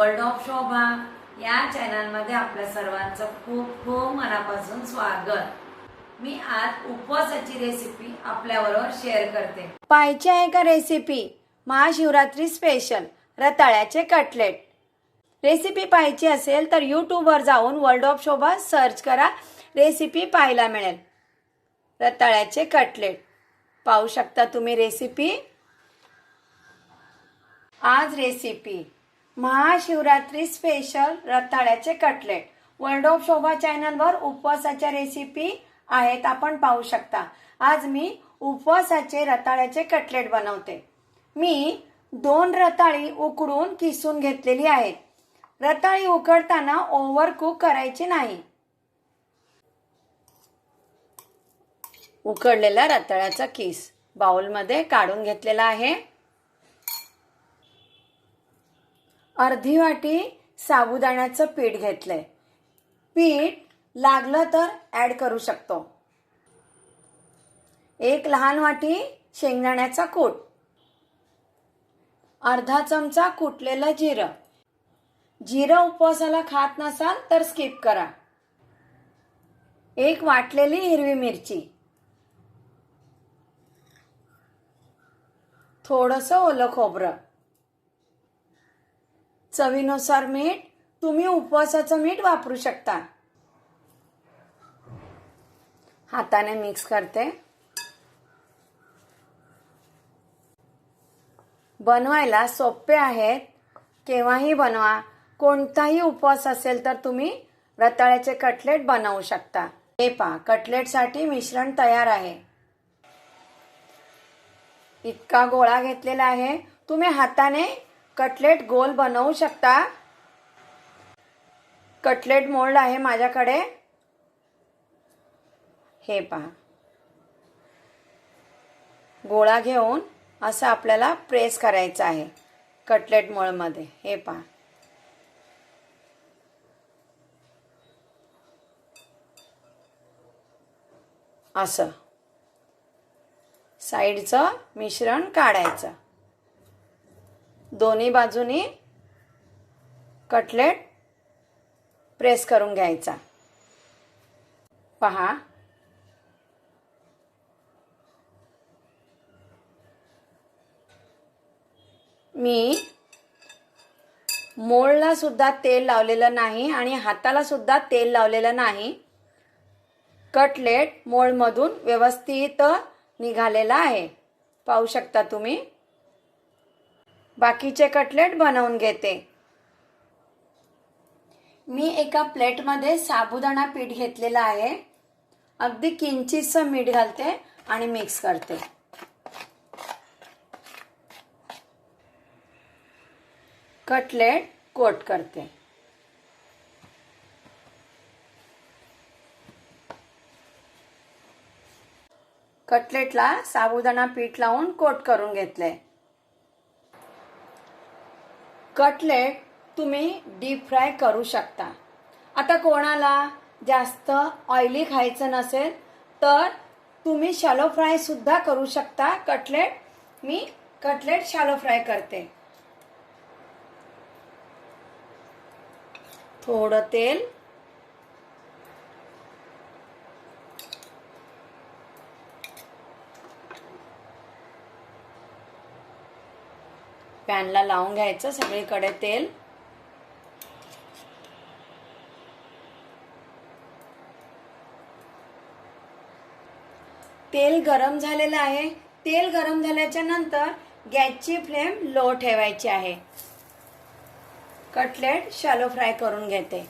World of शोभा या चॅनलमध्ये आपल्या सर्वांचं खूप खूप मनापासून स्वागत. मी आज उपवासाची रेसिपी आपल्याबरोबर शेअर करते. पाहायची आहे का रेसिपी महाशिवरात्री स्पेशल रताळ्याचे कटलेट रेसिपी पाहायची असेल तर यूट्यूबवर जाऊन वर्ल्ड ऑफ शोभा सर्च करा रेसिपी पाहायला मिळेल. रताळ्याचे कटलेट पाहू शकता तुम्ही रेसिपी आज रेसिपी महाशिवरात्री स्पेशल रताळ्याचे कटलेट वर्ल्ड ऑफ शोभा चॅनलवर उपवासाच्या रेसिपी आहेत आपण पाहू शकता. आज मी उपवासाचे रताळ्याचे कटलेट बनवते. मी दोन रताळी उकडून किसून घेतलेली आहेत. रताळी उकडताना ओव्हर कुक करायची नाही. उकडलेला रताळ्याचा किस बाउलमध्ये काढून घेतलेला आहे. अर्धी वाटी साबुदाण्याचं पीठ घेतलंय. पीठ लागलं तर ॲड करू शकतो. एक लहान वाटी शेंगदाण्याचा कूट. अर्धा चमचा कुटलेलं जिरं. जिरं उपवासाला खात नसाल तर स्किप करा. एक वाटलेली हिरवी मिरची. थोडंसं ओलं खोबरं. चवीनुसार मीठ तुम्ही उपवासाचं मीठ वापरू शकता. हाताने मिक्स करते. बनवायला सोपे आहेत. केव्हाही बनवा. कोणताही उपवास असेल तर तुम्ही रताळ्याचे कटलेट बनवू शकता. हे पहा कटलेटसाठी मिश्रण तयार आहे. इतका गोळा घेतलेला आहे. तुम्ही हाताने कटलेट गोल बनवू शकता? कटलेट मोल्ड आहे माझ्याकडे. हे पहा. गोळा घेऊन असं आपल्याला प्रेस करायचं आहे कटलेट मोल्डमध्ये. हे पहा. असं. साईडचं मिश्रण काढायचं. दोन्ही बाजूनी कटलेट प्रेस करून घ्यायचा. पहा. मी मोळला सुद्धा तेल लावलेलं नाही आणि हाताला सुद्धा तेल लावलेलं नाही. कटलेट मोळमधून व्यवस्थित निघालेला आहे. पाहू शकता तुम्ही? बाकीचे कटलेट बनवून घेते. मी एका प्लेटमध्ये साबुदाणा पीठ घेतलेला आहे. अगदी किंचितचं मीठ घालते आणि मिक्स करते. कटलेट कोट करते. कटलेटला साबुदाणा पीठ लावून कोट करून घेतले कटलेट तुम्ही डीप फ्राय करू शकता. आता कोणाला जास्त ऑइली खायचं नसेल तर तुम्ही शॅलो फ्राय सुद्धा करू शकता. कटलेट मी कटलेट शॅलो फ्राय करते. थोडं तेल पॅनला लावून घ्यायचं सगळीकडे तेल. तेल गरम झालेलं आहे. तेल गरम झाल्याच्यानंतर गॅसची फ्लेम लो ठेवायची आहे. कटलेट शॅलो फ्राय करून घेते.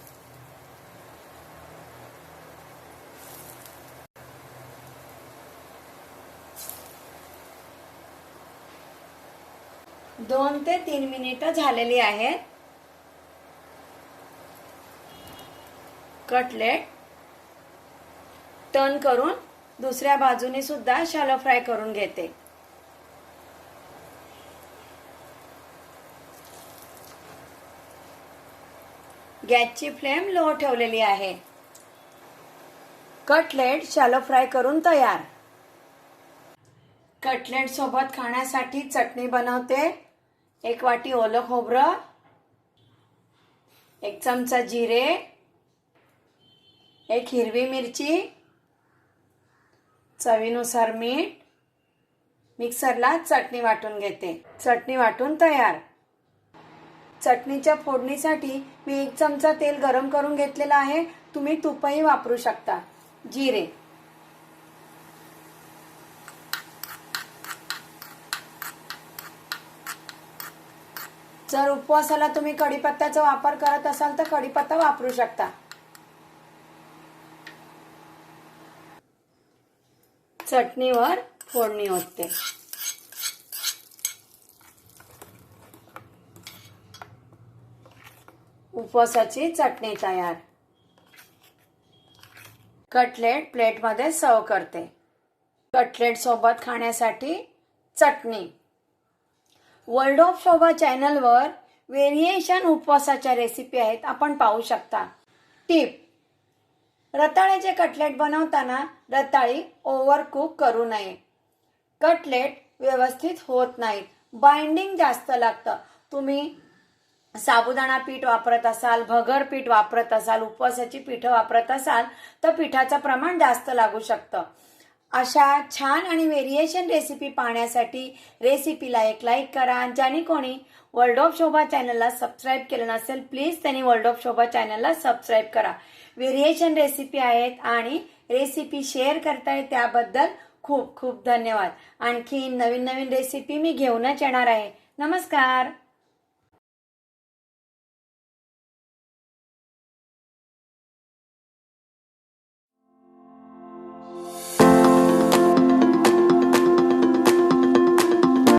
दोन ते तीन मिनिटं झालेली आहेत. कटलेट. टर्न करून दुसऱ्या बाजूने सुद्धा शॅलो फ्राय करून घेते. गॅसची फ्लेम लो ठेवलेली आहे. कटलेट शॅलो फ्राय करून तयार. कटलेट सोबत खाण्यासाठी चटणी बनवते. एक वाटी ओलं खोबरं एक चमचा जिरे एक हिरवी मिरची चवीनुसार मीठ मिक्सरला चटणी वाटून घेते. चटणी वाटून तयार. चटणीच्या फोडणीसाठी मी एक चमचा तेल गरम करून घेतलेला आहे. तुम्ही तुपही वापरू शकता. जिरे. जर उपवासाला तुम्ही कढीपत्त्याचा वापर करत असाल तर कढीपत्ता वापरू शकता. चटणीवर फोडणी होते उपवासाची चटणी तयार. कटलेट प्लेटमध्ये सर्व करते. कटलेट सोबत खाण्यासाठी चटणी. वर्ल्ड ऑफ शोभा चॅनलवर व्हेरिएशन उपवासाच्या रेसिपी आहेत. आपण पाहू शकता. टिप रताळ्याचे कटलेट बनवताना रताळी ओव्हर कुक करू नये. कटलेट व्यवस्थित होत नाहीत. बाइंडिंग जास्त लागतं. तुम्ही साबुदाणा पीठ वापरत असाल भगर पीठ वापरत असाल उपवासाची पीठं वापरत असाल तर पिठाचं प्रमाण जास्त लागू शकतं. अशा छान आणि व्हेरिएशन रेसिपी पाहण्यासाठी रेसिपीला एक लाईक करा. आणि ज्याने कोणी वर्ल्ड ऑफ शोभा चॅनलला सबस्क्राईब केलं नसेल प्लीज त्यांनी वर्ल्ड ऑफ शोभा चॅनलला सबस्क्राईब करा. व्हेरिएशन रेसिपी आहेत आणि रेसिपी शेअर करताय त्याबद्दल खूप खूप धन्यवाद. आणखी नवीन नवीन रेसिपी मी घेऊनच येणार आहे. नमस्कार!